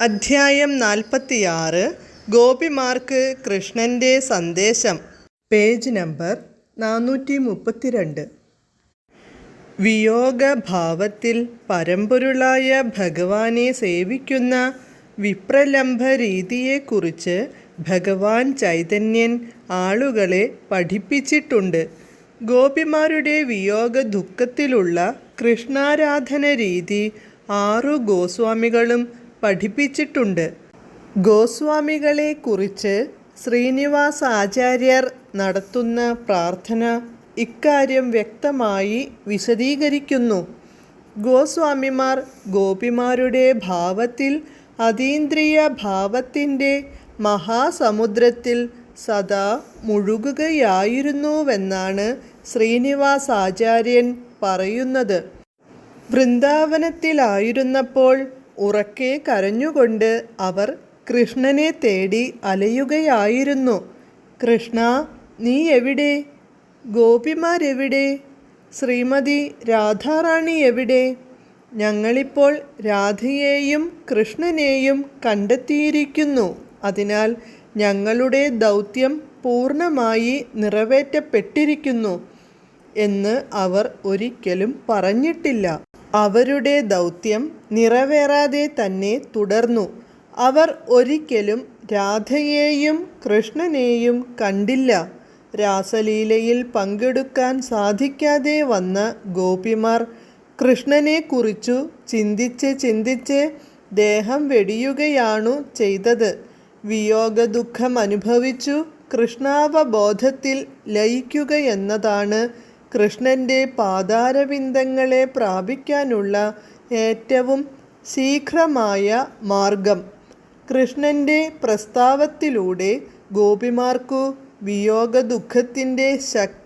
അധ്യായം നാൽപ്പത്തിയാറ്. ഗോപിമാർക്ക് കൃഷ്ണന്റെ സന്ദേശം. പേജ് നമ്പർ നാനൂറ്റി മുപ്പത്തിരണ്ട് വിയോഗഭാവത്തിൽ പരമ്പൊരുളായ ഭഗവാനെ സേവിക്കുന്ന വിപ്രലംഭ രീതിയെക്കുറിച്ച് ഭഗവാൻ ചൈതന്യൻ ആളുകളെ പഠിപ്പിച്ചിട്ടുണ്ട്. ഗോപിമാരുടെ വിയോഗ ദുഃഖത്തിലുള്ള കൃഷ്ണാരാധന രീതി ആറു ഗോസ്വാമികളും പഠിപ്പിച്ചിട്ടുണ്ട്. ഗോസ്വാമികളെ കുറിച്ച് ശ്രീനിവാസ് ആചാര്യർ നടത്തുന്ന പ്രാർത്ഥന ഇക്കാര്യം വ്യക്തമായി വിശദീകരിക്കുന്നു. ഗോസ്വാമിമാർ ഗോപിമാരുടെ ഭാവത്തിൽ അതീന്ദ്രിയ ഭാവത്തിന്റെ മഹാസമുദ്രത്തിൽ സദാ മുഴുകുകയായിരുന്നുവെന്നാണ് ശ്രീനിവാസ് ആചാര്യൻ പറയുന്നത്. വൃന്ദാവനത്തിലായിരുന്നപ്പോൾ ഉറക്കെ കരഞ്ഞുകൊണ്ട് അവർ കൃഷ്ണനെ തേടി അലയുകയായിരുന്നു. കൃഷ്ണ നീ എവിടെ? ഗോപിമാരെവിടെ? ശ്രീമതി രാധാറാണി എവിടെ? ഞങ്ങളിപ്പോൾ രാധയെയും കൃഷ്ണനെയും കണ്ടെത്തിയിരിക്കുന്നു. അതിനാൽ ഞങ്ങളുടെ ദൗത്യം പൂർണമായി നിറവേറ്റപ്പെട്ടിരിക്കുന്നു എന്ന് അവർ ഒരിക്കലും പറഞ്ഞിട്ടില്ല. അവരുടെ ദൗത്യം നിറവേറാതെ തന്നെ തുടർന്നു. അവർ ഒരിക്കലും രാധയെയും കൃഷ്ണനെയും കണ്ടില്ല. രാസലീലയിൽ പങ്കെടുക്കാൻ സാധിക്കാതെ വന്ന ഗോപിമാർ കൃഷ്ണനെക്കുറിച്ചു ചിന്തിച്ച് ചിന്തിച്ച് ദേഹം വെടിയുകയാണു ചെയ്തത്. വിയോഗ ദുഃഖം അനുഭവിച്ചു കൃഷ്ണാവബോധത്തിൽ ലയിക്കുകയെന്നതാണ് കൃഷ്ണന്റെ പാതാരവിന്ദങ്ങളെ പ്രാപിക്കാനുള്ള ഏറ്റവും ശീഘ്രമായ മാർഗം. കൃഷ്ണന്റെ പ്രസ്താവത്തിലൂടെ ഗോപിമാർക്കു വിയോഗ ദുഃഖത്തിന്റെ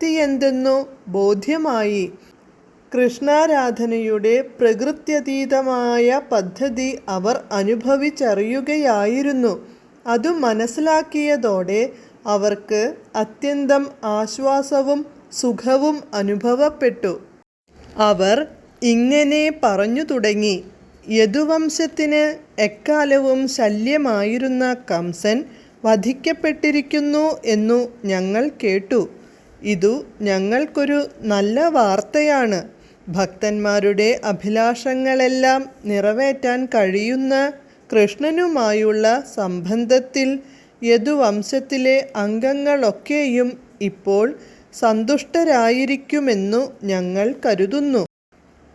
എന്തെന്നു ബോധ്യമായി. കൃഷ്ണാരാധനയുടെ പ്രകൃത്യതീതമായ പദ്ധതി അവർ അനുഭവിച്ചറിയുകയായിരുന്നു. അതു മനസ്സിലാക്കിയതോടെ അവർക്ക് അത്യന്തം ആശ്വാസവും സുഖവും അനുഭവപ്പെട്ടു. അവർ ഇങ്ങനെ പറഞ്ഞു തുടങ്ങി. യദുവംശത്തിന് എക്കാലവും ശല്യമായിരുന്ന കംസൻ വധിക്കപ്പെട്ടിരിക്കുന്നു എന്നു ഞങ്ങൾ കേട്ടു. ഇതു ഞങ്ങൾക്കൊരു നല്ല വാർത്തയാണ്. ഭക്തന്മാരുടെ അഭിലാഷങ്ങളെല്ലാം നിറവേറ്റാൻ കഴിയുന്ന കൃഷ്ണനുമായുള്ള സംബന്ധത്തിൽ യദുവംശത്തിലെ അംഗങ്ങളൊക്കെയും ഇപ്പോൾ സന്തുഷ്ടരായിരിക്കുമെന്നു ഞങ്ങൾ കരുതുന്നു.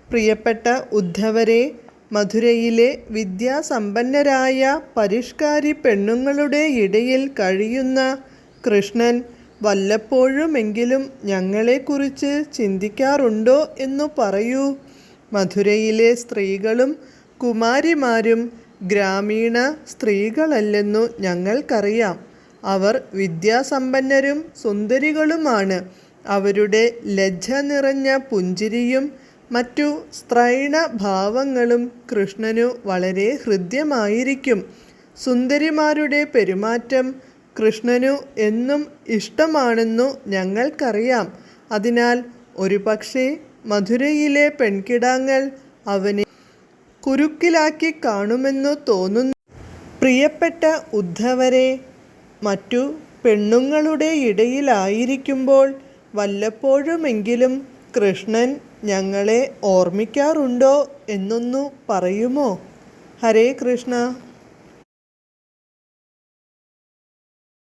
പ്രിയപ്പെട്ട ഉദ്ധവരെ മധുരയിലെ വിദ്യാസമ്പന്നരായ പരിഷ്കാരി പെണ്ണുങ്ങളുടെ ഇടയിൽ കഴിയുന്ന കൃഷ്ണൻ വല്ലപ്പോഴുമെങ്കിലും ഞങ്ങളെക്കുറിച്ച് ചിന്തിക്കാറുണ്ടോ എന്നു പറയൂ. മധുരയിലെ സ്ത്രീകളും കുമാരിമാരും ഗ്രാമീണ സ്ത്രീകളല്ലെന്നു ഞങ്ങൾക്കറിയാം. അവർ വിദ്യാസമ്പന്നരും സുന്ദരികളുമാണ്. അവരുടെ ലജ്ജ നിറഞ്ഞ പുഞ്ചിരിയും മറ്റു സ്ത്രൈണ ഭാവങ്ങളും കൃഷ്ണനു വളരെ ഹൃദ്യമായിരിക്കും. സുന്ദരിമാരുടെ പെരുമാറ്റം കൃഷ്ണനു എന്നും ഇഷ്ടമാണെന്നു ഞങ്ങൾക്കറിയാം. അതിനാൽ ഒരുപക്ഷേ മധുരയിലെ പെൺകിടാങ്ങൾ അവനെ കുരുക്കിലാക്കി കാണുമെന്നു തോന്നുന്നു. പ്രിയപ്പെട്ട ഉദ്ധവരെ മറ്റു പെണ്ണുങ്ങളുടെ ഇടയിലായിരിക്കുമ്പോൾ വല്ലപ്പോഴുമെങ്കിലും കൃഷ്ണൻ ഞങ്ങളെ ഓർമ്മിക്കാറുണ്ടോ എന്നൊന്നു പറയുമോ? ഹരേ കൃഷ്ണ.